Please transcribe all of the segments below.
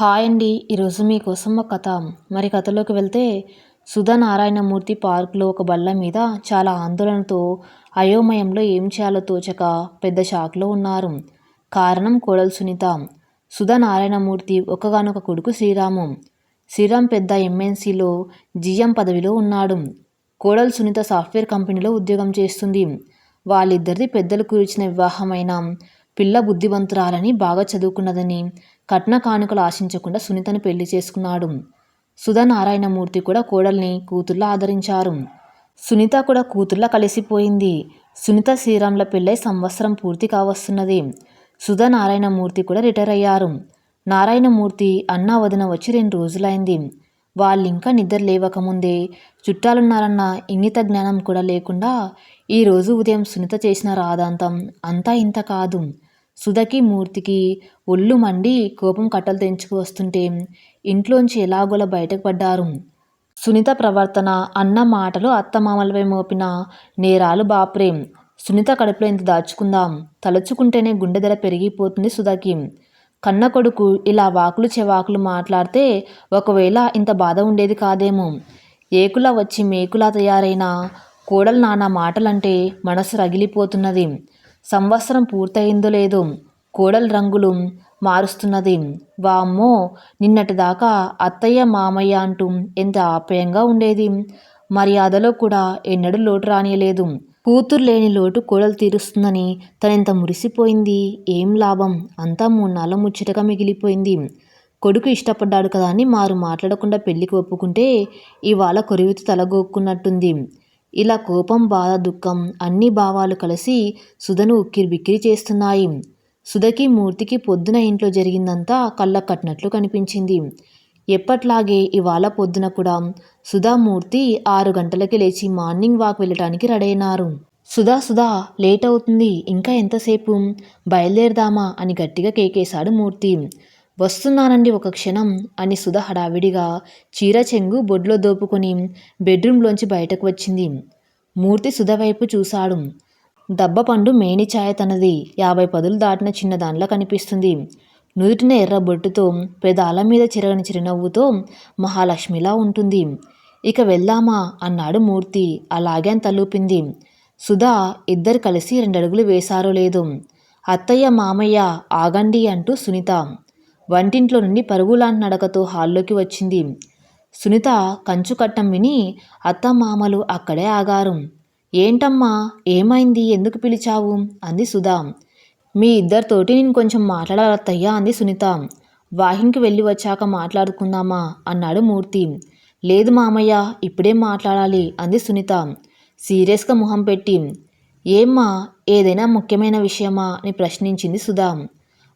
Hi అండి. ఈరోజు మీకోసం ఒక కథ. మరి కథలోకి వెళ్తే సుధా నారాయణమూర్తి పార్కులో ఒక బల్ల మీద చాలా ఆందోళనతో అయోమయంలో ఏం చేయాలో తోచక పెద్ద షాక్లో ఉన్నారు. కారణం కోడలు సునీత. సుధా నారాయణమూర్తి ఒకగానొక కొడుకు శ్రీరాము. శ్రీరామ్ పెద్ద ఎంఎన్సీలో జిఎం పదవిలో ఉన్నాడు. కోడలు సునీత సాఫ్ట్వేర్ కంపెనీలో ఉద్యోగం చేస్తుంది. వాళ్ళిద్దరిది పెద్దలు కూర్చిన వివాహమైన పిల్ల బుద్ధివంతురాలని బాగా చదువుకున్నదని కట్న కానుకలు ఆశించకుండా సునీతను పెళ్ళి చేసుకున్నాడు. సుధా నారాయణమూర్తి కూడా కోడల్ని కూతుర్లా ఆదరించారు. సునీత కూడా కూతుర్లా కలిసిపోయింది. సునీత శ్రీరామ్ల పెళ్ళై సంవత్సరం పూర్తి కావస్తున్నది. సుధా నారాయణమూర్తి కూడా రిటైర్ అయ్యారు. నారాయణమూర్తి అన్నా వదిన వచ్చి రెండు రోజులైంది. వాళ్ళింకా నిద్ర లేవకముందే చుట్టాలున్నారన్న ఇంగిత జ్ఞానం కూడా లేకుండా ఈరోజు ఉదయం సునీత చేసిన రాదాంతం అంతా ఇంత కాదు. సుధకి మూర్తికి ఒళ్ళు మండి కోపం కట్టలు తెంచుకు వస్తుంటే ఇంట్లోంచి ఎలాగోలా బయటకు పడ్డారు. సునీత ప్రవర్తన అన్న మాటలు అత్తమామలపై మోపిన నేరాలు బాప్రేం. సునీత కడుపులో ఇంత దాచుకుందాం? తలుచుకుంటేనే గుండె ధర పెరిగిపోతుంది సుధకి. కన్న కొడుకు ఇలా వాకులు చెవాకులు మాట్లాడితే ఒకవేళ ఇంత బాధ ఉండేది కాదేమో. ఏకులా వచ్చి మేకులా తయారైన కోడలు నాన్న మాటలంటే మనసు రగిలిపోతున్నది. సంవత్సరం పూర్తయిందో లేదో కోడల రంగులు మారుస్తున్నది. వామ్మో నిన్నటిదాకా అత్తయ్య మామయ్య అంటూ ఎంత ఆప్యాయంగా ఉండేది. మర్యాదలో కూడా ఎన్నడూ లోటు రానియలేదు. కూతురు లేని లోటు కోడలు తీరుస్తుందని తనెంత మురిసిపోయింది? ఏం లాభం? అంతా మూన్నాళ్ళ ముచ్చటగా మిగిలిపోయింది. కొడుకు ఇష్టపడ్డాడు కదా అని మారు మాట్లాడకుండా పెళ్ళికి ఒప్పుకుంటే ఇవాళ కొరివితో తలగొక్కున్నట్టుంది. ఇలా కోపం బాధ దుఃఖం అన్ని భావాలు కలిసి సుధను ఉక్కిరిబిక్కిరి చేస్తున్నాయి. సుధకి మూర్తికి పొద్దున ఇంట్లో జరిగిందంతా కళ్ళ కట్టినట్లు కనిపించింది. ఎప్పట్లాగే ఇవాళ పొద్దున కూడా సుధామూర్తి ఆరు గంటలకి లేచి మార్నింగ్ వాక్ వెళ్ళటానికి రెడైనారు సుధా సుధా లేట్ అవుతుంది. ఇంకా ఎంతసేపు? బయలుదేరదామా? అని గట్టిగా కేకేశాడు మూర్తి. వస్తున్నానండి ఒక క్షణం అని సుధ హడావిడిగా చీర చెంగు బొడ్లో దోపుకొని బెడ్రూమ్లోంచి బయటకు వచ్చింది. మూర్తి సుధ వైపు చూశాడు. దబ్బపండు మేని ఛాయ తనది. యాభై పదులు దాటిన చిన్న దానిలా కనిపిస్తుంది. నుదుటిన ఎర్ర బొట్టుతో పెదాల మీద చిరగని చిరునవ్వుతో మహాలక్ష్మిలా ఉంటుంది. ఇక వెళ్దామా అన్నాడు మూర్తి. అలాగే అని తలూపింది. సుధా ఇద్దరు కలిసి రెండడుగులు వేశారో లేదు. అత్తయ్య మామయ్య ఆగండి అంటూ సునీత వంటింట్లో నుండి పరుగులాంటి నడకతో హాల్లోకి వచ్చింది. సునీత కంచు కట్టం విని అత్తమామలు అక్కడే ఆగారు. ఏంటమ్మా ఏమైంది? ఎందుకు పిలిచావు అంది సుధా. మీ ఇద్దరితోటి నేను కొంచెం మాట్లాడాలత్తయ్యా అంది సునీత. వాహింగ్కి వెళ్ళి వచ్చాక మాట్లాడుకుందామా అన్నాడు మూర్తి. లేదు మామయ్య ఇప్పుడే మాట్లాడాలి అంది సునీత. సీరియస్గా ముఖం పెట్టి ఏమ్మా ఏదైనా ముఖ్యమైన విషయమా అని ప్రశ్నించింది సుధా.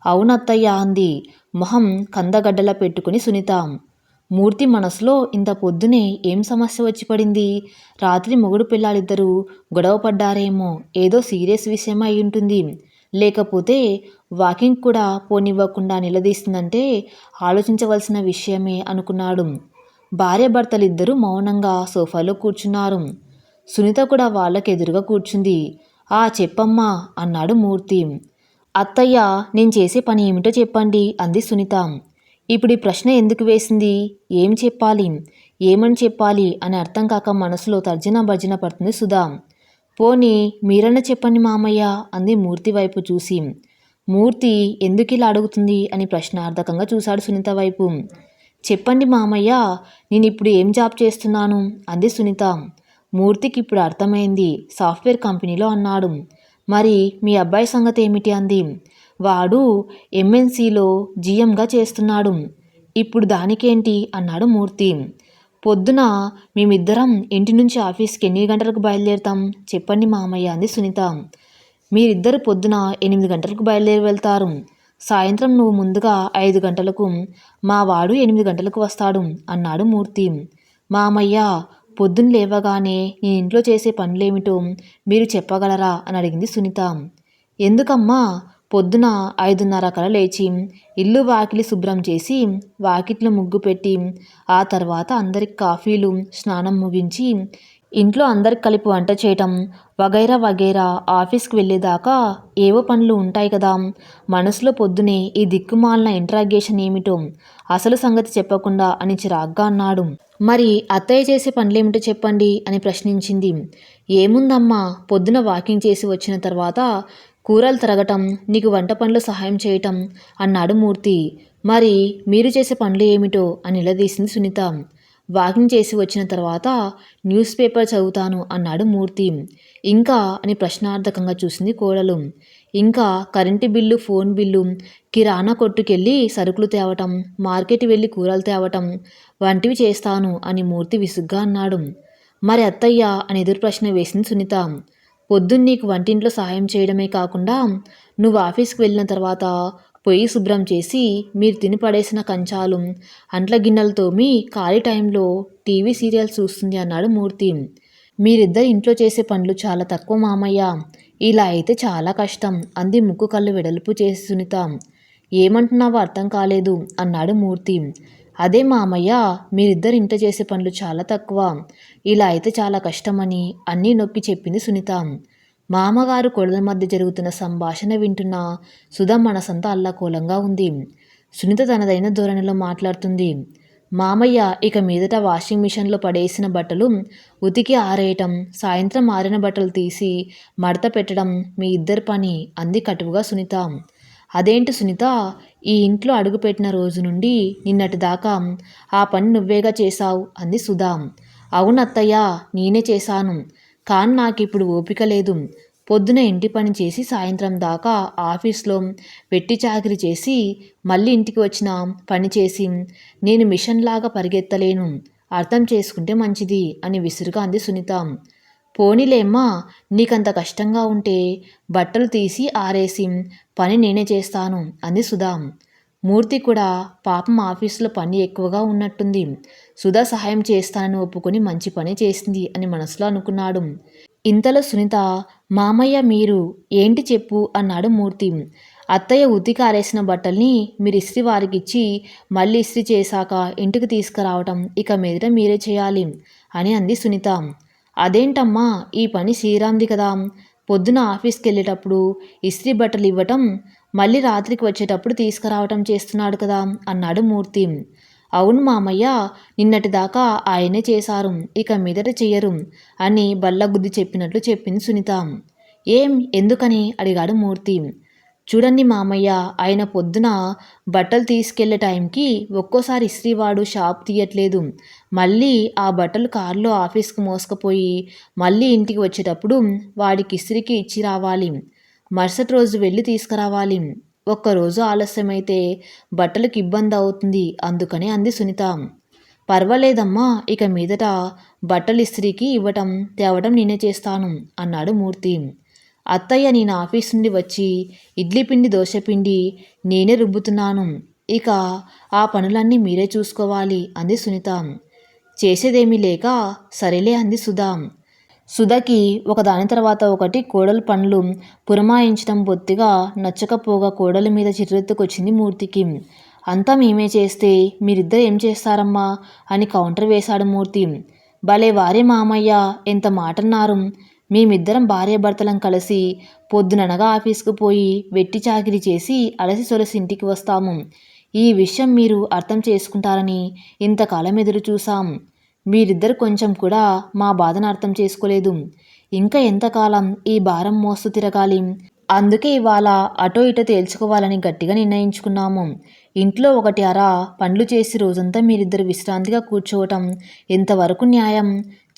అవునత్తయ్య అంది. మొహం కందగడ్డలా పెట్టుకుని సునీత. మూర్తి మనసులో ఇంత పొద్దునే ఏం సమస్య వచ్చి పడింది? రాత్రి మొగుడు పిల్లాలిద్దరూ గొడవ పడ్డారేమో ఏదో సీరియస్ విషయమై అయి ఉంటుంది. లేకపోతే వాకింగ్ కూడా పోనివ్వకుండా నిలదీస్తుందంటే ఆలోచించవలసిన విషయమే అనుకున్నాడు. భార్యాభర్తలిద్దరూ మౌనంగా సోఫాలో కూర్చున్నారు. సునీత కూడా వాళ్ళకి ఎదురుగా కూర్చుంది. ఆ చెప్పమ్మా అన్నాడు మూర్తి. అత్తయ్య నేను చేసే పని ఏమిటో చెప్పండి అంది సునీత. ఇప్పుడు ఈ ప్రశ్న ఎందుకు వేసింది? ఏం చెప్పాలి? ఏమని చెప్పాలి అని అర్థం కాక మనసులో తర్జన భర్జన పడుతుంది సుధా. పోనీ మీరన్న చెప్పండి మామయ్య అంది మూర్తి వైపు చూసి. మూర్తి ఎందుకు ఇలా అడుగుతుంది అని ప్రశ్నార్థకంగా చూశాడు సునీత వైపు. చెప్పండి మామయ్య నేను ఇప్పుడు ఏం జాబ్ చేస్తున్నాను? అంది సునీత. మూర్తికి ఇప్పుడు అర్థమైంది. సాఫ్ట్వేర్ కంపెనీలో అన్నాడు. మరి మీ అబ్బాయి సంగతి ఏమిటి అంది. వాడు ఎంఎన్సీలో జిఎంగా చేస్తున్నాడు. ఇప్పుడు దానికేంటి? అన్నాడు మూర్తి. పొద్దున మేమిద్దరం ఇంటి నుంచి ఆఫీస్కి ఎన్ని గంటలకు బయలుదేరుతాం. చెప్పండి మామయ్య అంది సునీత. మీరిద్దరు పొద్దున ఎనిమిది గంటలకు బయలుదేరి వెళ్తారు. సాయంత్రం నువ్వు ముందుగా ఐదు గంటలకు మా వాడు ఎనిమిది గంటలకు వస్తాడు అన్నాడు మూర్తి. మామయ్య పొద్దున్న లేవగానే నేను ఇంట్లో చేసే పనులేమిటో మీరు చెప్పగలరా? అని అడిగింది సునీత. ఎందుకమ్మా? పొద్దున ఐదున్నర కల లేచి ఇల్లు వాకిలి శుభ్రం చేసి వాకిట్లో ముగ్గు పెట్టి ఆ తర్వాత అందరికి కాఫీలు స్నానం ముగించి ఇంట్లో అందరికి కలిపి వంట చేయటం వగైరా వగైరా ఆఫీస్కి వెళ్ళేదాకా ఏవో పనులు ఉంటాయి కదా. మనసులో పొద్దునే ఈ దిక్కుమాలిన ఇంట్రాగేషన్ ఏమిటో అసలు సంగతి చెప్పకుండా అని చిరాగ్గా అన్నాడు. మరి అత్తయ్య చేసే పనులేమిటో చెప్పండి అని ప్రశ్నించింది. ఏముందమ్మా పొద్దున వాకింగ్ చేసి వచ్చిన తర్వాత కూరలు తరగటం నీకు వంట పనులు సహాయం చేయటం అన్నాడు మూర్తి. మరి మీరు చేసే పనులు ఏమిటో అని నిలదీసింది సునీత. వాకింగ్ చేసి వచ్చిన తర్వాత న్యూస్ పేపర్ చదువుతాను అన్నాడు మూర్తి. ఇంకా అని ప్రశ్నార్థకంగా చూసింది కోడలు. ఇంకా కరెంటు బిల్లు ఫోన్ బిల్లు కిరాణా కొట్టుకెళ్ళి సరుకులు తేవటం మార్కెట్ వెళ్ళి కూరలు తేవటం వంటివి చేస్తాను అని మూర్తి విసుగ్గా అన్నాడు. మరి అత్తయ్య అని ఎదురు ప్రశ్న వేసింది సునీత. పొద్దున్న నీకు వంటింట్లో సహాయం చేయడమే కాకుండా నువ్వు ఆఫీస్కి వెళ్ళిన తర్వాత పొయ్యి శుభ్రం చేసి మీరు తిని పడేసిన కంచాలు అంట్ల గిన్నెలు తోమి ఖాళీ టైంలో టీవీ సీరియల్స్ చూస్తుంది అన్నాడు మూర్తి. మీరిద్దరు ఇంట్లో చేసే పనులు చాలా తక్కువ మామయ్య. ఇలా అయితే చాలా కష్టం అంది ముక్కు కళ్ళు వెడల్పు చేసి సునీత. ఏమంటున్నావో అర్థం కాలేదు అన్నాడు మూర్తి. అదే మామయ్య మీరిద్దరు ఇంట చేసే పనులు చాలా తక్కువ. ఇలా అయితే చాలా కష్టమని అన్నీ నొక్కి చెప్పింది సునీత. మామగారు కొడుల మధ్య జరుగుతున్న సంభాషణ వింటున్న సుధా మనసంతా అల్లకూలంగా ఉంది. సునీత తనదైన ధోరణిలో మాట్లాడుతుంది. మామయ్య ఇక మీదట వాషింగ్ మిషన్లో పడేసిన బట్టలు ఉతికి ఆరేయటం సాయంత్రం ఆరిన బట్టలు తీసి మడత పెట్టడం మీ ఇద్దరి పని అంది కటువుగా సునీత. అదేంటి సునీత? ఈ ఇంట్లో అడుగుపెట్టిన రోజు నుండి నిన్నటి దాకా ఆ పని నువ్వేగా చేశావు? అంది సుధా. అవును అత్తయ్య నేనే చేశాను. కానీ నాకు ఇప్పుడు ఓపిక లేదు. పొద్దున ఇంటి పని చేసి సాయంత్రం దాకా ఆఫీస్లో వెట్టి చాకరీ చేసి మళ్ళీ ఇంటికి వచ్చిన పని చేసి నేను మిషన్ లాగా పరిగెత్తలేను. అర్థం చేసుకుంటే మంచిది అని విసురుగా అంది సునీత. పోనీలేమ్మా నీకంత కష్టంగా ఉంటే బట్టలు తీసి ఆరేసి పని నేనే చేస్తాను అంది సుధా. మూర్తి కూడా పాపం ఆఫీసులో పని ఎక్కువగా ఉన్నట్టుంది. సుధా సహాయం చేస్తానని ఒప్పుకొని మంచి పని చేసింది అని మనసులో అనుకున్నాడు. ఇంతలో సునీత మామయ్య మీరు ఏంటి చెప్పు అన్నాడు మూర్తి. అత్తయ్య ఉతికి కారేసిన బట్టల్ని మీరు ఇస్త్రీ వారికి ఇచ్చి మళ్ళీ ఇస్త్రీ చేశాక ఇంటికి తీసుకురావటం ఇక మీదట మీరే చేయాలి అని అంది సునీత. అదేంటమ్మా ఈ పని శ్రీరామ్ది కదా. పొద్దున ఆఫీస్కి వెళ్ళేటప్పుడు ఇస్త్రీ బట్టలు ఇవ్వటం మళ్ళీ రాత్రికి వచ్చేటప్పుడు తీసుకురావటం చేస్తున్నాడు కదా అన్నాడు మూర్తి. అవును మామయ్య నిన్నటిదాకా ఆయనే చేశారు ఇక మీదట చెయ్యరు అని బల్లగుద్ది చెప్పినట్లు చెప్పింది సునీత. ఏం ఎందుకని? అడిగాడు మూర్తి. చూడండి మామయ్య ఆయన పొద్దున బట్టలు తీసుకెళ్ళే టైంకి ఒక్కోసారి ఇస్త్రీవాడు షాప్ తీయట్లేదు. మళ్ళీ ఆ బట్టలు కారులో ఆఫీస్కి మోసుకుపోయి మళ్ళీ ఇంటికి వచ్చేటప్పుడు వాడికి ఇస్త్రీకి ఇచ్చి రావాలి. మరుసటి రోజు వెళ్ళి తీసుకురావాలి. ఒక్కరోజు ఆలస్యమైతే బట్టలకు ఇబ్బంది అవుతుంది అందుకని అంది సునీత. పర్వాలేదమ్మా ఇక మీదట బట్టలు ఇస్త్రీకి ఇవ్వటం తేవటం నేనే చేస్తాను అన్నాడు మూర్తి. అత్తయ్య నేను ఆఫీస్ నుండి వచ్చి ఇడ్లీ పిండి దోశ పిండి నేనే రుబ్బుతున్నాను ఇక ఆ పనులన్నీ మీరే చూసుకోవాలి అంది సునీత. చేసేదేమీ లేక సరేలే అంది సుధా. సుధకి ఒకదాని తర్వాత ఒకటి కోడలు పండ్లు పురమాయించడం బొత్తిగా నచ్చకపోగా కోడల మీద చిర్రెత్తుకొచ్చింది మూర్తికి. అంతా మేమే చేస్తే మీరిద్దరు ఏం చేస్తారమ్మా? అని కౌంటర్ వేశాడు మూర్తి. భలే వారే మామయ్య ఎంత మాటన్నారు. మేమిద్దరం భార్యాభర్తలం కలిసి పొద్దుననగా ఆఫీస్కు పోయి వెట్టి చాకిరి చేసి అలసి సొలసి ఇంటికి వస్తాము. ఈ విషయం మీరు అర్థం చేసుకుంటారని ఇంతకాలం ఎదురు చూసాం మీరిద్దరు కొంచెం కూడా మా బాధను అర్థం చేసుకోలేదు. ఇంకా ఎంతకాలం ఈ భారం మోస్తూ తిరగాలి? అందుకే ఇవాళ అటో ఇటో తేల్చుకోవాలని గట్టిగా నిర్ణయించుకున్నాము. ఇంట్లో ఒకటి అర పండ్లు చేసి రోజంతా మీరిద్దరు విశ్రాంతిగా కూర్చోవటం ఎంతవరకు న్యాయం?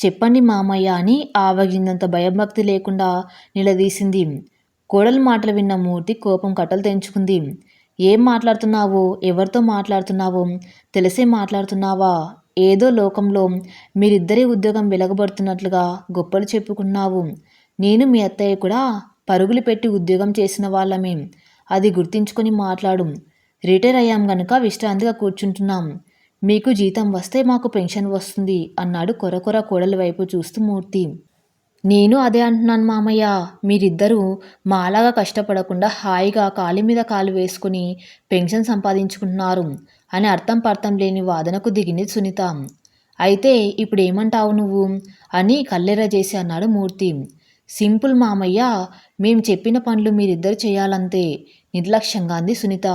చెప్పండి మామయ్య అని ఆవగిందంత భయభక్తి లేకుండా నిలదీసింది. కోడలు మాటలు విన్న మూర్తి కోపం కట్టలు తెంచుకుంది. ఏం మాట్లాడుతున్నావో? ఎవరితో మాట్లాడుతున్నావో? తెలిసే మాట్లాడుతున్నావా? ఏదో లోకంలో మీరిద్దరి ఉద్యోగం వెలగబడుతున్నట్లుగా గొప్పలు చెప్పుకున్నావు. నేను మీ అత్తయ్య కూడా పరుగులు పెట్టి ఉద్యోగం చేసిన వాళ్ళమే. అది గుర్తించుకొని మాట్లాడు. రిటైర్ అయ్యాం గనుక విశ్రాంతిగా కూర్చుంటున్నాం. మీకు జీతం వస్తే మాకు పెన్షన్ వస్తుంది అన్నాడు కొరకొర కోడల వైపు చూస్తూ మూర్తి. నేను అదే అంటున్నాను మామయ్య. మీరిద్దరూ మాలాగా కష్టపడకుండా హాయిగా కాలి మీద కాలు వేసుకుని పెన్షన్ సంపాదించుకుంటున్నారు. అని అర్థం పర్థం లేని వాదనకు దిగింది సునీత. అయితే ఇప్పుడు ఏమంటావు నువ్వు? అని కల్లెర చేసి అన్నాడు మూర్తి. సింపుల్ మామయ్య మేం చెప్పిన పనులు మీరిద్దరు చేయాలంతే నిర్లక్ష్యంగా అంది సునీత.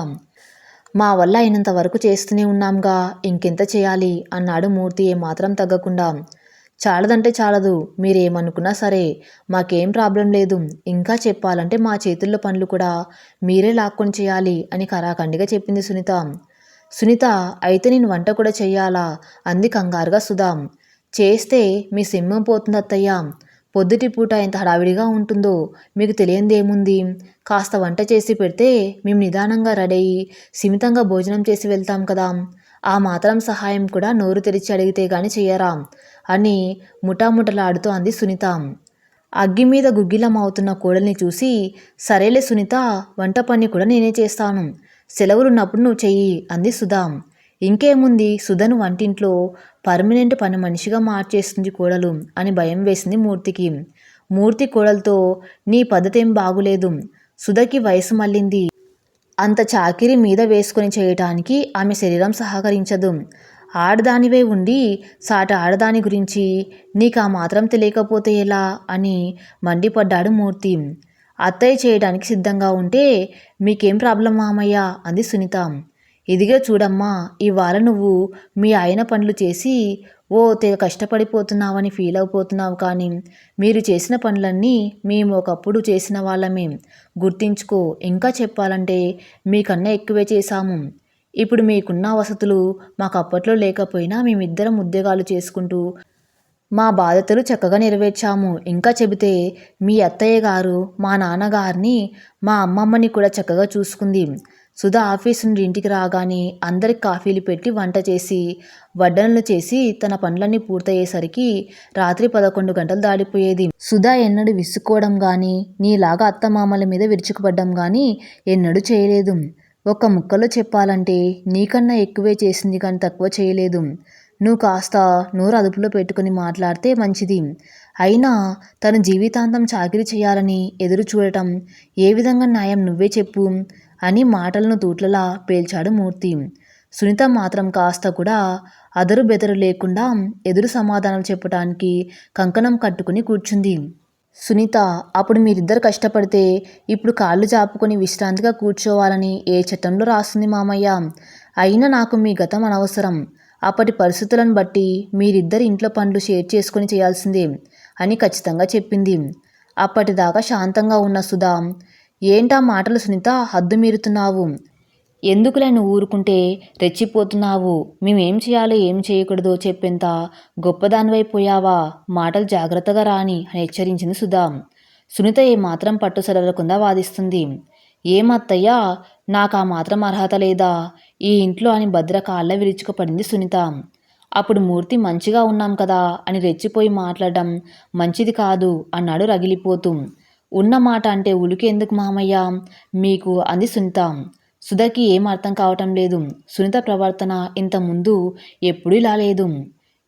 మా వల్ల అయినంత వరకు చేస్తూనే ఉన్నాంగా ఇంకెంత చేయాలి? అన్నాడు మూర్తి ఏమాత్రం తగ్గకుండా. చాలదంటే చాలదు మీరేమనుకున్నా సరే మాకేం ప్రాబ్లం లేదు. ఇంకా చెప్పాలంటే మా చేతుల్లో పనులు కూడా మీరే లాక్కొని చేయాలి అని కరాఖండిగా చెప్పింది సునీత. సునీత అయితే నేను వంట కూడా చెయ్యాలా? అంది కంగారుగా సుధాం చేస్తే మీ సింహం పోతుంది అత్తయ్య. పొద్దుటి పూట ఎంత హడావిడిగా ఉంటుందో మీకు తెలియందేముంది కాస్త వంట చేసి పెడితే మేము నిదానంగా రెడీ అయ్యి సిమితంగా భోజనం చేసి వెళ్తాం కదా. ఆ మాత్రం సహాయం కూడా నోరు తెరిచి అడిగితే గాని చెయ్యరా? అని ముఠాముఠలాడుతూ అంది సునీత. అగ్గి మీద గుగ్గిలం అవుతున్న కోడల్ని చూసి సరేలే సునీత వంట పని కూడా నేనే చేస్తాను. సెలవులున్నప్పుడు నువ్వు చెయ్యి అంది సుధా ఇంకేముంది? సుధను వంటింట్లో పర్మనెంట్ పని మనిషిగా మార్చేస్తుంది కోడలు అని భయం వేసింది మూర్తికి. మూర్తి కోడలతో నీ పద్ధతి ఏం బాగులేదు. సుధకి వయసు మళ్ళింది. అంత చాకిరి మీద వేసుకొని చేయటానికి ఆమె శరీరం సహకరించదు. ఆడదానివే ఉండి సాట ఆడదాని గురించి నీకు ఆ మాత్రం తెలియకపోతే ఎలా అని మండిపడ్డాడు మూర్తి. అత్తయ్య చేయడానికి సిద్ధంగా ఉంటే మీకేం ప్రాబ్లం మామయ్య? అంది సునీత. ఇదిగో చూడమ్మా ఇవాళ నువ్వు మీ ఆయన పనులు చేసి ఓ తెగ కష్టపడిపోతున్నావని ఫీల్ అయిపోతున్నావు కానీ మీరు చేసిన పనులన్నీ మేము ఒకప్పుడు చేసిన వాళ్ళమే. గుర్తించుకో ఇంకా చెప్పాలంటే మీకన్నా ఎక్కువే చేశాము. ఇప్పుడు మీకున్న వసతులు మాకు అప్పట్లో లేకపోయినా మేమిద్దరం ఉద్యోగాలు చేసుకుంటూ మా బాధ్యతలు చక్కగా నెరవేర్చాము. ఇంకా చెబితే మీ అత్తయ్య గారు మా నాన్నగారిని మా అమ్మమ్మని కూడా చక్కగా చూసుకుంది. సుధా ఆఫీస్ నుండి ఇంటికి రాగానే అందరికి కాఫీలు పెట్టి వంట చేసి వడ్డనలు చేసి తన పనులన్నీ పూర్తయ్యేసరికి రాత్రి పదకొండు గంటలు దాడిపోయేది సుధా ఎన్నడూ విసుక్కోవడం కానీ నీలాగా అత్తమామల మీద విరుచుకుపడ్డం కానీ ఎన్నడూ చేయలేదు. ఒక్క ముక్కలో చెప్పాలంటే నీకన్నా ఎక్కువే చేసింది కానీ తక్కువ చేయలేదు. నువ్వు కాస్త నోరు అదుపులో పెట్టుకుని మాట్లాడితే మంచిది. అయినా తన జీవితాంతం చాకిరీ చేయాలని ఎదురు చూడటం ఏ విధంగా న్యాయం నువ్వే చెప్పు అని మాటలను తూట్లలా పేల్చాడు మూర్తి. సునీత మాత్రం కాస్త కూడా అదరు బెదరు లేకుండా ఎదురు సమాధానం చెప్పటానికి కంకణం కట్టుకుని కూర్చుంది. సునీత అప్పుడు మీరిద్దరు కష్టపడితే ఇప్పుడు కాళ్ళు జాపుకొని విశ్రాంతిగా కూర్చోవాలని ఏ చట్టంలో రాస్తుంది మామయ్య? అయినా నాకు మీ గతం అనవసరం. అప్పటి పరిస్థితులను బట్టి మీరిద్దరు ఇంట్లో పనులు షేర్ చేసుకొని చేయాల్సిందే అని ఖచ్చితంగా చెప్పింది. అప్పటిదాకా శాంతంగా ఉన్న సుధా ఏంటా మాటలు సునీత? హద్దు మీరుతున్నావు. ఎందుకులే ఊరుకుంటే రెచ్చిపోతున్నావు? మేమేం చేయాలో ఏం చేయకూడదో చెప్పేంత గొప్పదానివైపోయావా? మాటలు జాగ్రత్తగా రాని అని హెచ్చరించింది సుధా. సునీత ఏమాత్రం పట్టు సడలకుండా వాదిస్తుంది. ఏమత్తయ్యా నాకు ఆ మాత్రం అర్హత లేదా? ఈ ఇంట్లో అని భద్ర కాళ్ళ విరుచుకుపడింది సునీత. అప్పుడు మూర్తి మంచిగా ఉన్నాం కదా అని రెచ్చిపోయి మాట్లాడడం మంచిది కాదు అన్నాడు రగిలిపోతూ. ఉన్న మాట అంటే ఉలికెందుకు మామయ్య? మీకు అంది సునీత. సుధకి ఏం అర్థం కావటం లేదు. సునీత ప్రవర్తన ఇంత ముందు ఎప్పుడూ ఇలా లేదు.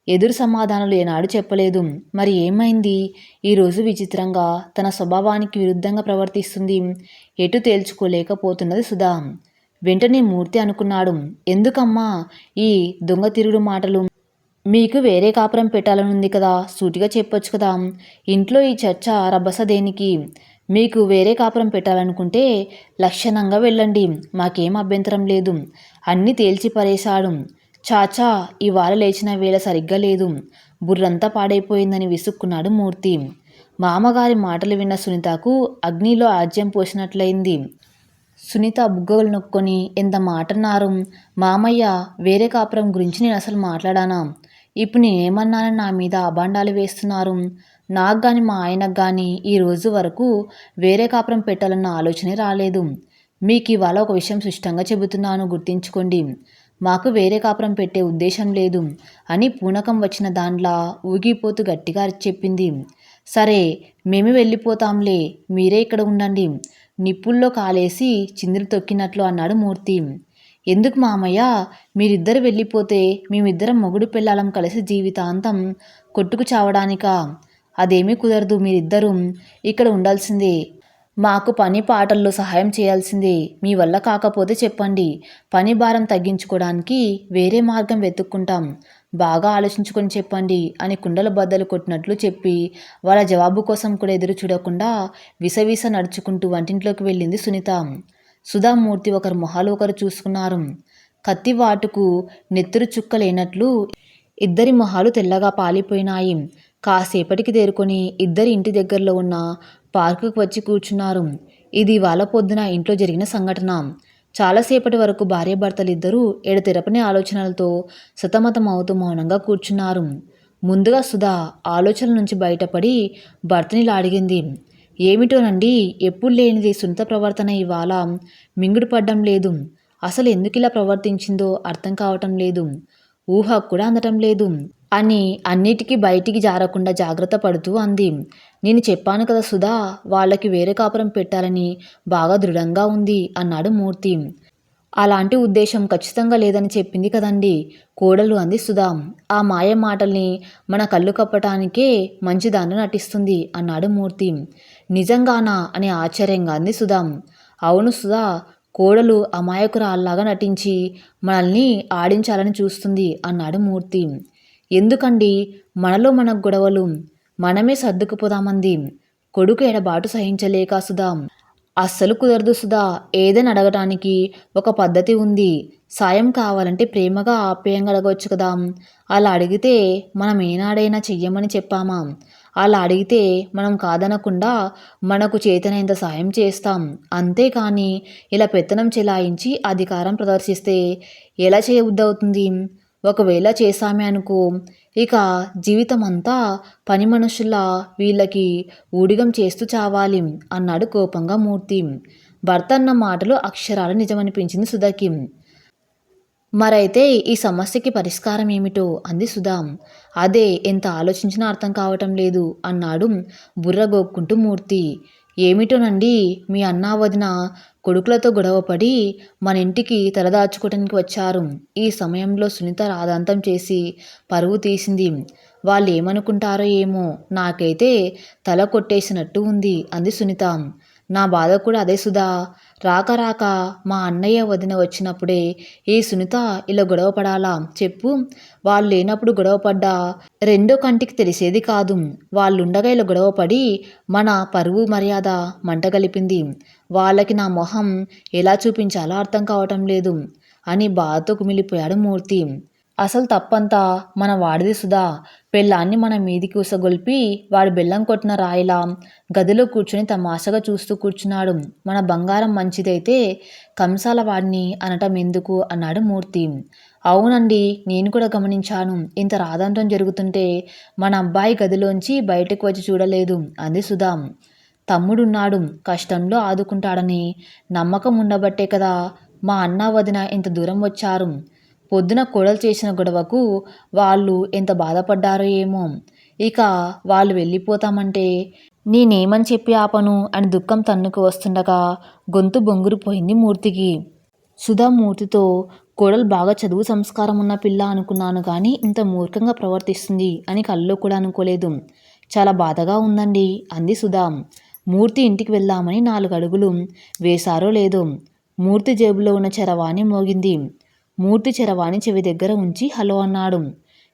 ఎదురు సమాధానాలు ఏనాడు చెప్పలేదు. మరి ఏమైంది? ఈరోజు విచిత్రంగా తన స్వభావానికి విరుద్ధంగా ప్రవర్తిస్తుంది. ఎటు తేల్చుకోలేకపోతున్నది సుధా. వెంటనే మూర్తి అనుకున్నాడు. ఎందుకమ్మా? ఈ దొంగ తిరుగుడు మాటలు మీకు వేరే కాపురం పెట్టాలనుంది కదా. సూటిగా చెప్పొచ్చు కదా. ఇంట్లో ఈ చర్చ రభస దేనికి? మీకు వేరే కాపురం పెట్టాలనుకుంటే లక్షణంగా వెళ్ళండి. మాకేం అభ్యంతరం లేదు. అన్నీ తేల్చి పరేశాడు. చాచా ఇవాళ లేచిన వేళ సరిగ్గా లేదు. బుర్రంతా పాడైపోయిందని విసుక్కున్నాడు మూర్తి. మామగారి మాటలు విన్న సునీతకు అగ్నిలో ఆజ్యం పోసినట్లయింది. సునీత బుగ్గలు నొక్కొని ఎంత మాటన్నారు? మామయ్య వేరే కాపురం గురించి నేను అసలు మాట్లాడానా? ఇప్పుడు నేనేమన్నానని నా మీద అభాండాలు వేస్తున్నారు? నాకు కానీ మా ఆయనకు కానీ ఈ రోజు వరకు వేరే కాపురం పెట్టాలన్న ఆలోచనే రాలేదు. మీకు ఇవాళ ఒక విషయం స్పష్టంగా చెబుతున్నాను గుర్తించుకోండి. మాకు వేరే కాపురం పెట్టే ఉద్దేశం లేదు అని పూనకం వచ్చిన దాంట్లో ఊగిపోతూ గట్టిగా చెప్పింది. సరే మేము వెళ్ళిపోతాంలే. మీరే ఇక్కడ ఉండండి. నిప్పుల్లో కాలేసి చిందులు తొక్కినట్లు అన్నాడు మూర్తి. ఎందుకు మామయ్య? మీరిద్దరు వెళ్ళిపోతే మేమిద్దరం మొగుడు పిల్లలం కలిసి జీవితాంతం కొట్టుకు చావడానికా? అదేమీ కుదరదు మీరిద్దరూ. ఇక్కడ ఉండాల్సిందే. మాకు పని పాటల్లో సహాయం చేయాల్సిందే. మీ వల్ల కాకపోతే చెప్పండి. పని భారం తగ్గించుకోవడానికి వేరే మార్గం వెతుక్కుంటాం. బాగా ఆలోచించుకొని చెప్పండి అని కుండల బద్దలు కొట్టినట్లు చెప్పి వాళ్ళ జవాబు కోసం కూడా ఎదురు చూడకుండా విసవిస నడుచుకుంటూ వంటింట్లోకి వెళ్ళింది సునీత. సుధామూర్తి ఒకరు మొహాలు ఒకరు చూసుకున్నారు. కత్తి వాటుకు నెత్తురు చుక్క లేనట్లు ఇద్దరి మొహాలు తెల్లగా పాలిపోయినాయి. కాసేపటికి తేరుకొని ఇద్దరి ఇంటి దగ్గరలో ఉన్న పార్కుకు వచ్చి కూర్చున్నారు. ఇది వాళ్ళ పొద్దున ఇంట్లో జరిగిన సంఘటన. చాలాసేపటి వరకు భార్యాభర్తలిద్దరూ ఎడతెరపని ఆలోచనలతో సతమతం అవుతూ మౌనంగా కూర్చున్నారు. ముందుగా సుధా ఆలోచన నుంచి బయటపడి భర్తని లాడిగింది. ఏమిటోనండి ఎప్పుడు లేనిది సునీత ప్రవర్తన ఇవాళ మింగుడు పడ్డం లేదు. అసలు ఎందుకు ఇలా ప్రవర్తించిందో అర్థం కావటం లేదు. ఊహ కూడా అందటం లేదు అని అన్నిటికీ బయటికి జారకుండా జాగ్రత్త పడుతూ అంది. నేను చెప్పాను కదా సుధా వాళ్ళకి వేరే కాపురం పెట్టాలని బాగా దృఢంగా ఉంది అన్నాడు మూర్తి. అలాంటి ఉద్దేశం ఖచ్చితంగా లేదని చెప్పింది కదండి కోడలు అంది సుధా. ఆ మాయ మాటల్ని మన కళ్ళు కప్పటానికే మంచిదాన్ని నటిస్తుంది అన్నాడు మూర్తి. నిజంగానా అని ఆశ్చర్యంగా అంది సుధా. అవును సుధా కోడలు అమాయకురాల్లాగా నటించి మనల్ని ఆడించాలని చూస్తుంది అన్నాడు మూర్తి. ఎందుకండి మనలో మన గొడవలు మనమే సర్దుకుపోదామంది. కొడుకు ఎడబాటు సహించలేక సుధా. అస్సలు కుదరదు సుధా. ఏదైనా అడగటానికి ఒక పద్ధతి ఉంది. సాయం కావాలంటే ప్రేమగా ఆప్యాయంగా అడగవచ్చు కదా. అలా అడిగితే మనం ఏనాడైనా చెయ్యమని చెప్పామా? అలా అడిగితే మనం కాదనకుండా మనకు చేతనైంత సాయం చేస్తాం. అంతేకాని ఇలా పెత్తనం చెలాయించి అధికారం ప్రదర్శిస్తే ఎలా చేయబుద్ధవుతుంది? ఒకవేళ చేశామే అనుకో ఇక జీవితం అంతా పని మనుషుల్లా వీళ్ళకి ఊడిగం చేస్తూ చావాలి అన్నాడు కోపంగా మూర్తి. భర్త అన్న మాటలు అక్షరాలు నిజమనిపించింది సుధాకి. మరైతే ఈ సమస్యకి పరిష్కారం ఏమిటో అంది సుధా. అదే ఎంత ఆలోచించినా అర్థం కావటం లేదు అన్నాడు బుర్రగోక్కుంటూ మూర్తి. ఏమిటోనండి? మీ అన్నా వదిన కొడుకులతో గొడవపడి మన ఇంటికి తలదాచుకోవటానికి వచ్చారు. ఈ సమయంలో సునీత రాదాంతం చేసి పరువు తీసింది. వాళ్ళు ఏమనుకుంటారో ఏమో నాకైతే తల కొట్టేసినట్టు ఉంది అంది సునీత. నా బాధ కూడా అదే సుధా. రాక రాక మా అన్నయ్య వదిన వచ్చినప్పుడే ఈ సునీత ఇలా గొడవపడాలా చెప్పు. వాళ్ళు లేనప్పుడు గొడవపడ్డా రెండో కంటికి తెలిసేది కాదు. వాళ్ళుండగా ఇలా గొడవపడి మన పరువు మర్యాద మంటగలిపింది వాళ్ళకి నా మొహం ఎలా చూపించాలో అర్థం కావటం లేదు అని బాధతో కుమిలిపోయాడు మూర్తి. అసలు తప్పంతా మన వాడిది సుధా. పెళ్ళాన్ని మన మీదికి ఉసగొల్పి వాడు బెల్లం కొట్టిన రాయిలా గదిలో కూర్చుని తమాషగా చూస్తూ కూర్చున్నాడు. మన బంగారం మంచిదైతే కంసాల వాడిని అనటం ఎందుకు అన్నాడు మూర్తి. అవునండి నేను కూడా గమనించాను. ఇంత రాదంతం జరుగుతుంటే మన అబ్బాయి గదిలోంచి బయటకు వచ్చి చూడలేదు అంది సుధా. తమ్ముడున్నాడు కష్టంలో ఆదుకుంటాడని నమ్మకం ఉండబట్టే కదా మా అన్న వదిన ఇంత దూరం వచ్చారు. పొద్దున కోడలు చేసిన గొడవకు వాళ్ళు ఎంత బాధపడ్డారో ఏమో. ఇక వాళ్ళు వెళ్ళిపోతామంటే నేనేమని చెప్పి ఆపను అని దుఃఖం తన్నుకు వస్తుండగా గొంతు బొంగురుపోయింది మూర్తికి. సుధా మూర్తితో కోడలు బాగా చదువు సంస్కారం ఉన్న పిల్ల అనుకున్నాను కానీ ఇంత మూర్ఖంగా ప్రవర్తిస్తుంది అని కల్లో కూడా అనుకోలేదు. చాలా బాధగా ఉందండి అంది సుధా. మూర్తి ఇంటికి వెళ్దామని నాలుగు అడుగులు వేశారో లేదో. మూర్తి జేబులో ఉన్న చరవాణి మోగింది. మూర్తి చరవాణి చెవి దగ్గర ఉంచి హలో అన్నాడు.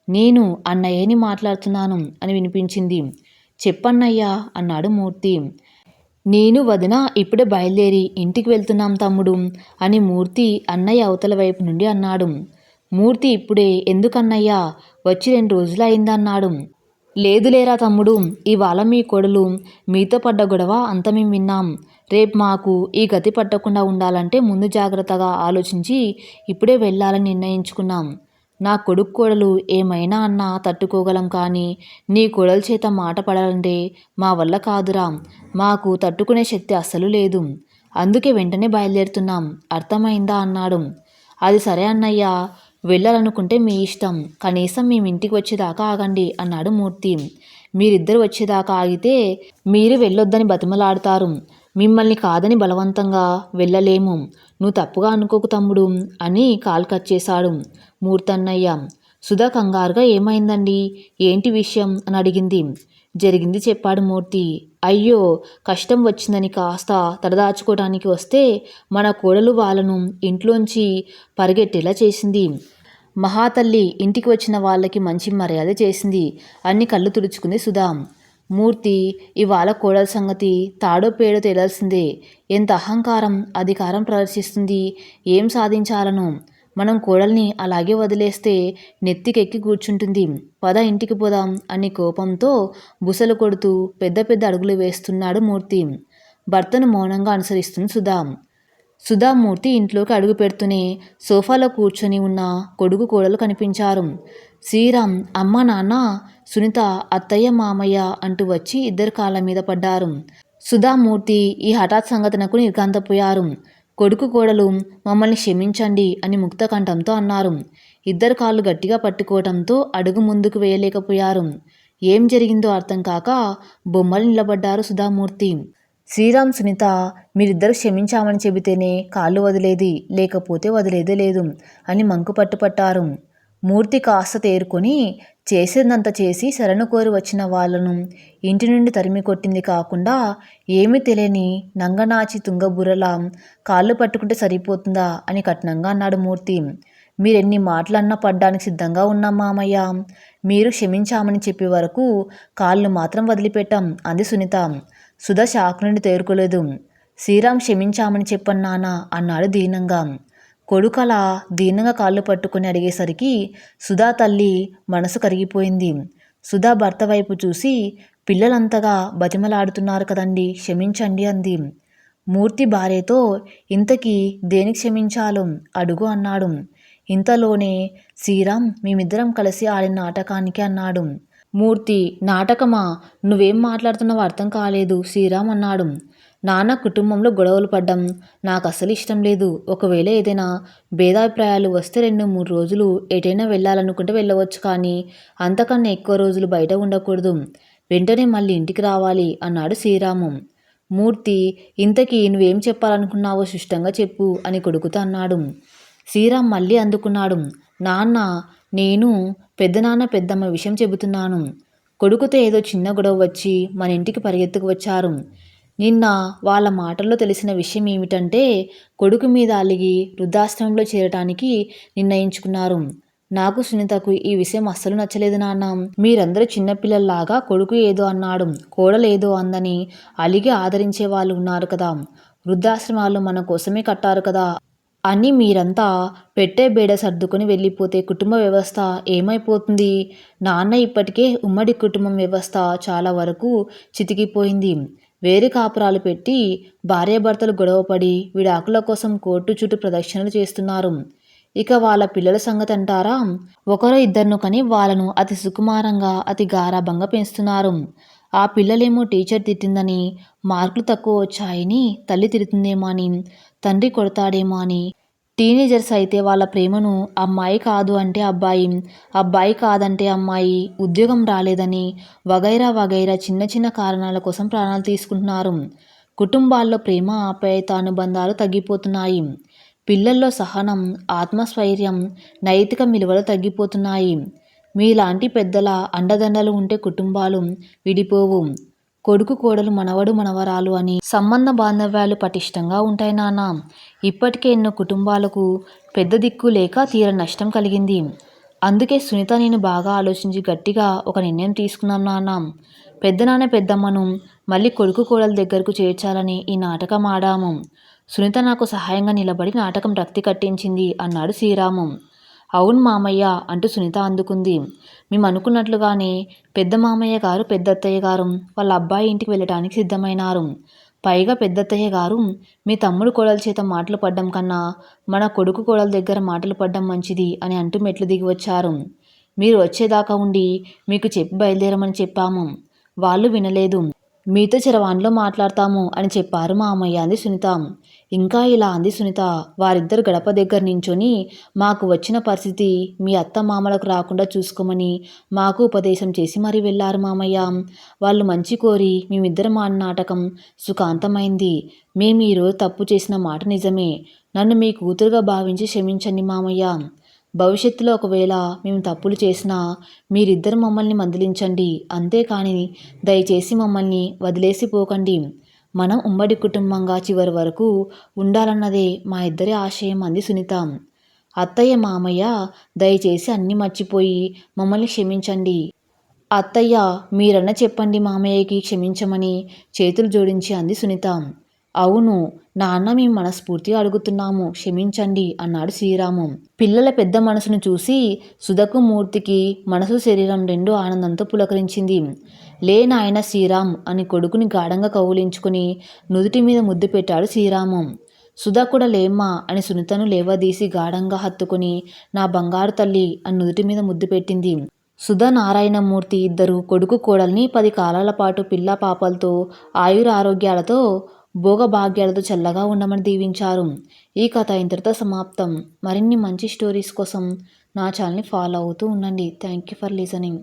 నేను అన్నయ్యని మాట్లాడుతున్నాను అని వినిపించింది. చెప్పన్నయ్యా అన్నాడు మూర్తి. నేను వదిన ఇప్పుడే బయలుదేరి ఇంటికి వెళ్తున్నాం తమ్ముడు అని మూర్తి అన్నయ్య అవతల వైపు నుండి అన్నాడు. మూర్తి ఇప్పుడే ఎందుకన్నయ్యా? వచ్చి రెండు రోజులు అయిందన్నాడు లేదులేరా తమ్ముడు ఇవాళ మీ కొడులు మీతో పడ్డ గొడవ అంత మేము విన్నాం. రేపు మాకు ఈ గతి పట్టకుండా ఉండాలంటే ముందు జాగ్రత్తగా ఆలోచించి ఇప్పుడే వెళ్ళాలని నిర్ణయించుకున్నాం. నా కొడుకు కోడలు ఏమైనా అన్నా తట్టుకోగలం కానీ నీ కొడల చేత మాట పడాలంటే మా వల్ల కాదురా. మాకు తట్టుకునే శక్తి అస్సలు లేదు. అందుకే వెంటనే బయలుదేరుతున్నాం. అర్థమైందా అన్నాడు. అది సరే అన్నయ్య వెళ్ళాలనుకుంటే మీ ఇష్టం. కనీసం మేము ఇంటికి వచ్చేదాకా ఆగండి అన్నాడు మూర్తి. మీరిద్దరు వచ్చేదాకా ఆగితే మీరు వెళ్ళొద్దని బతిమలాడతారు. మిమ్మల్ని కాదని బలవంతంగా వెళ్ళలేము. నువ్వు తప్పుగా అనుకోకు తమ్ముడు అని కాల్ కట్ చేశాడు మూర్తన్నయ్య. సుధా కంగారుగా ఏమైందండి? ఏంటి విషయం? అని అడిగింది. జరిగింది చెప్పాడు మూర్తి. అయ్యో కష్టం వచ్చిందని కాస్త తడదాచుకోవడానికి వస్తే మన కోడలు వాళ్ళను ఇంట్లోంచి పరిగెట్టేలా చేసింది. మహాతల్లి ఇంటికి వచ్చిన వాళ్ళకి మంచి మర్యాద చేసింది. అన్ని కళ్ళు తుడుచుకుంది సుధా. మూర్తి ఇవాళ కోడల సంగతి తాడో పేడో తేలాల్సిందే. ఎంత అహంకారం అధికారం ప్రదర్శిస్తుంది. ఏం సాధించాలను? మనం కోడల్ని అలాగే వదిలేస్తే నెత్తికెక్కి కూర్చుంటుంది. పద ఇంటికి పోదాం అని కోపంతో బుసలు కొడుతూ పెద్ద పెద్ద అడుగులు వేస్తున్నాడు మూర్తి. భర్తను మౌనంగా అనుసరిస్తుంది సుధా. సుధామూర్తి ఇంట్లోకి అడుగు పెడుతూనే సోఫాలో కూర్చొని ఉన్న కొడుకు కోడలు కనిపించారు. శ్రీరామ్ అమ్మ నాన్న సునీత అత్తయ్య మామయ్య అంటూ వచ్చి ఇద్దరు కాళ్ళ మీద పడ్డారు. సుధామూర్తి ఈ హఠాత్ సంఘటనకు నిర్గాంతపోయారు కొడుకు కోడలు మమ్మల్ని క్షమించండి అని ముక్త కంఠంతో అన్నారు. ఇద్దరు కాళ్ళు గట్టిగా పట్టుకోవడంతో అడుగు ముందుకు వేయలేకపోయారు. ఏం జరిగిందో అర్థం కాక బొమ్మలు నిలబడ్డారు సుధామూర్తి. శ్రీరామ్ సునీత మీరిద్దరు క్షమించామని చెబితేనే కాళ్ళు వదిలేది లేకపోతే వదిలేదే లేదు అని మంకు పట్టుపట్టారు. మూర్తి కాస్త తేరుకొని చేసేదంత చేసి శరణు కోరి వచ్చిన వాళ్ళను ఇంటి నుండి తరిమి కొట్టింది కాకుండా ఏమీ తెలియని నంగనాచి తుంగబుర్రలా కాళ్ళు పట్టుకుంటే సరిపోతుందా అని కఠినంగా అన్నాడు మూర్తి. మీరెన్ని మాటలన్నా పడ్డానికి సిద్ధంగా ఉన్నాం మామయ్య. మీరు క్షమించామని చెప్పే వరకు కాళ్ళు మాత్రం వదిలిపెట్టాం అంది సునీత. సుధ షాక్ నుండి తేరుకోలేదు. శ్రీరామ్ క్షమించామని చెప్పన్నానా అన్నాడు దీనంగా. కొడుకలా దీనంగా కాళ్ళు పట్టుకుని అడిగేసరికి సుధా తల్లి మనసు కరిగిపోయింది. సుధా భర్త వైపు చూసి పిల్లలంతగా బతిమలాడుతున్నారు కదండి క్షమించండి అంది. మూర్తి భార్యతో ఇంతకీ దేనికి క్షమించాలో అడుగు అన్నాడు. ఇంతలోనే శ్రీరామ్ మేమిద్దరం కలిసి ఆడిన నాటకానికి అన్నాడు. మూర్తి నాటకమా? నువ్వేం మాట్లాడుతున్నావో అర్థం కాలేదు శ్రీరామ్ అన్నాడు. నాన్న కుటుంబంలో గొడవలు పడ్డం నాకు అసలు ఇష్టం లేదు. ఒకవేళ ఏదైనా భేదాభిప్రాయాలు వస్తే రెండు మూడు రోజులు ఎటైనా వెళ్ళాలనుకుంటే వెళ్ళవచ్చు కానీ అంతకన్నా ఎక్కువ రోజులు బయట ఉండకూడదు. వెంటనే మళ్ళీ ఇంటికి రావాలి అన్నాడు శ్రీరాము. మూర్తి ఇంతకీ నువ్వేం చెప్పాలనుకున్నావో సుష్టంగా చెప్పు అని కొడుకుతో అన్నాడు. శ్రీరామ్ మళ్ళీ అందుకున్నాడు. నాన్న నేను పెద్దనాన్న పెద్దమ్మ విషయం చెబుతున్నాను. కొడుకుతో ఏదో చిన్న గొడవ వచ్చి మన ఇంటికి పరిగెత్తుకు వచ్చారు. నిన్న వాళ్ళ మాటల్లో తెలిసిన విషయం ఏమిటంటే కొడుకు మీద అలిగి వృద్ధాశ్రమంలో చేరటానికి నిర్ణయించుకున్నారు. నాకు సునీతకు ఈ విషయం అస్సలు నచ్చలేదు నాన్న. మీరందరూ చిన్నపిల్లల్లాగా కొడుకు ఏదో అన్నాడు కోడలేదో అందని అలిగి ఆదరించే వాళ్ళు ఉన్నారు కదా. వృద్ధాశ్రమాలు మన కోసమే కట్టారు కదా. అని మీరంతా పెట్టే బేడ సర్దుకొని వెళ్ళిపోతే కుటుంబ వ్యవస్థ ఏమైపోతుంది? నాన్న ఇప్పటికే ఉమ్మడి కుటుంబం వ్యవస్థ చాలా వరకు చితికిపోయింది. వేరే కాపురాలు పెట్టి భార్యాభర్తలు గొడవపడి విడాకుల కోసం కోర్టు చుట్టూ ప్రదక్షిణలు చేస్తున్నారు. ఇక వాళ్ళ పిల్లల సంగతి అంటారా? ఒకరో ఇద్దరును కని వాళ్ళను అతి సుకుమారంగా అతి గారాభంగా పెంచుతున్నారు. ఆ పిల్లలేమో టీచర్ తిట్టిందని మార్కులు తక్కువ వచ్చాయని తల్లి తిడుతుందేమో అని తండ్రి కొడతాడేమో అని టీనేజర్స్ అయితే వాళ్ళ ప్రేమను అమ్మాయి కాదు అంటే అబ్బాయి అబ్బాయి కాదంటే అమ్మాయి ఉద్యోగం రాలేదని వగైరా వగైరా చిన్న చిన్న కారణాల కోసం ప్రాణాలు తీసుకుంటున్నారు. కుటుంబాల్లో ప్రేమ ఆప్యాయత అనుబంధాలు తగ్గిపోతున్నాయి. పిల్లల్లో సహనం ఆత్మస్థైర్యం నైతిక విలువలు తగ్గిపోతున్నాయి. మీలాంటి పెద్దల అండదండలు ఉంటే కుటుంబాలు విడిపోవు. కొడుకు కోడలు మనవడు మనవరాలు అని సంబంధ బాంధవ్యాలు పటిష్టంగా ఉంటాయి నాన్న. ఇప్పటికే ఎన్నో కుటుంబాలకు పెద్ద దిక్కు లేక తీర నష్టం కలిగింది. అందుకే సునీత నేను బాగా ఆలోచించి గట్టిగా ఒక నిర్ణయం తీసుకున్నాం నాన్న. పెద్దనాన్న పెద్దమ్మను మళ్ళీ కొడుకు కోడల దగ్గరకు చేర్చాలని ఈ నాటకం ఆడాము. సునీత నాకు సహాయంగా నిలబడి నాటకం రక్తి కట్టించింది అన్నాడు శ్రీరాము. అవును మామయ్య అంటూ సునీత అందుకుంది. మేము అనుకున్నట్లుగానే పెద్ద మామయ్య గారు పెద్దత్తయ్య గారు వాళ్ళ అబ్బాయి ఇంటికి వెళ్ళటానికి సిద్ధమైనారు. పైగా పెద్దత్తయ్య గారు మీ తమ్ముడు కోడల చేత మాటలు పడ్డం కన్నా మన కొడుకు కోడల దగ్గర మాటలు పడ్డం మంచిది అని అంటూ మెట్లు దిగి వచ్చారు. మీరు వచ్చేదాకా ఉండి మీకు చెప్పి బయలుదేరమని చెప్పాము. వాళ్ళు వినలేదు. మీతో చరవాణిలో మాట్లాడతాము అని చెప్పారు మా అమ్మయ్య అంది సునీత. ఇంకా ఇలా అంది సునీత. వారిద్దరు గడప దగ్గర నించొని మాకు వచ్చిన పరిస్థితి మీ అత్త మామలకు రాకుండా చూసుకోమని మాకు ఉపదేశం చేసి మరీ వెళ్ళారు మామయ్య. వాళ్ళు మంచి కోరి మేమిద్దరం ఆడిన నాటకం సుఖాంతమైంది. మేము ఈరోజు తప్పు చేసిన మాట నిజమే. నన్ను మీ కూతురుగా భావించి క్షమించండి మామయ్య. భవిష్యత్తులో ఒకవేళ మేము తప్పులు చేసినా మీరిద్దరు మమ్మల్ని మందలించండి. అంతేకాని దయచేసి మమ్మల్ని వదిలేసి పోకండి. మనం ఉమ్మడి కుటుంబంగా చివరి వరకు ఉండాలన్నదే మా ఇద్దరి ఆశయం అంది సునీత. అత్తయ్య మామయ్య దయచేసి అన్నీ మర్చిపోయి మమ్మల్ని క్షమించండి. అత్తయ్య మీరన్న చెప్పండి మామయ్యకి క్షమించమని చేతులు జోడించి అంది సునీత. అవును నాన్న మేము మనస్ఫూర్తిగా అడుగుతున్నాము క్షమించండి అన్నాడు శ్రీరాము. పిల్లల పెద్ద మనసును చూసి సుధకు మూర్తికి మనసు శరీరం రెండు ఆనందంతో పులకరించింది. లే నాయన శ్రీరామ్ అని కొడుకుని గాఢంగా కౌలించుకుని నుదుటి మీద ముద్దు పెట్టాడు శ్రీరాము. సుధా కూడా లేమ్మా అని సునీతను లేవదీసి గాఢంగా హత్తుకుని నా బంగారు తల్లి అని నుదుటి మీద ముద్దు పెట్టింది. సుధా నారాయణమూర్తి ఇద్దరు కొడుకు కోడల్ని పది కాలాల పాటు పిల్ల పాపలతో ఆయుర ఆరోగ్యాలతో భోగభాగ్యాలతో చల్లగా ఉండమని దీవించారు. ఈ కథ ఇంతటితో సమాప్తం. మరిన్ని మంచి స్టోరీస్ కోసం నా ఛానల్ని ఫాలో అవుతూ ఉండండి. Thank you for listening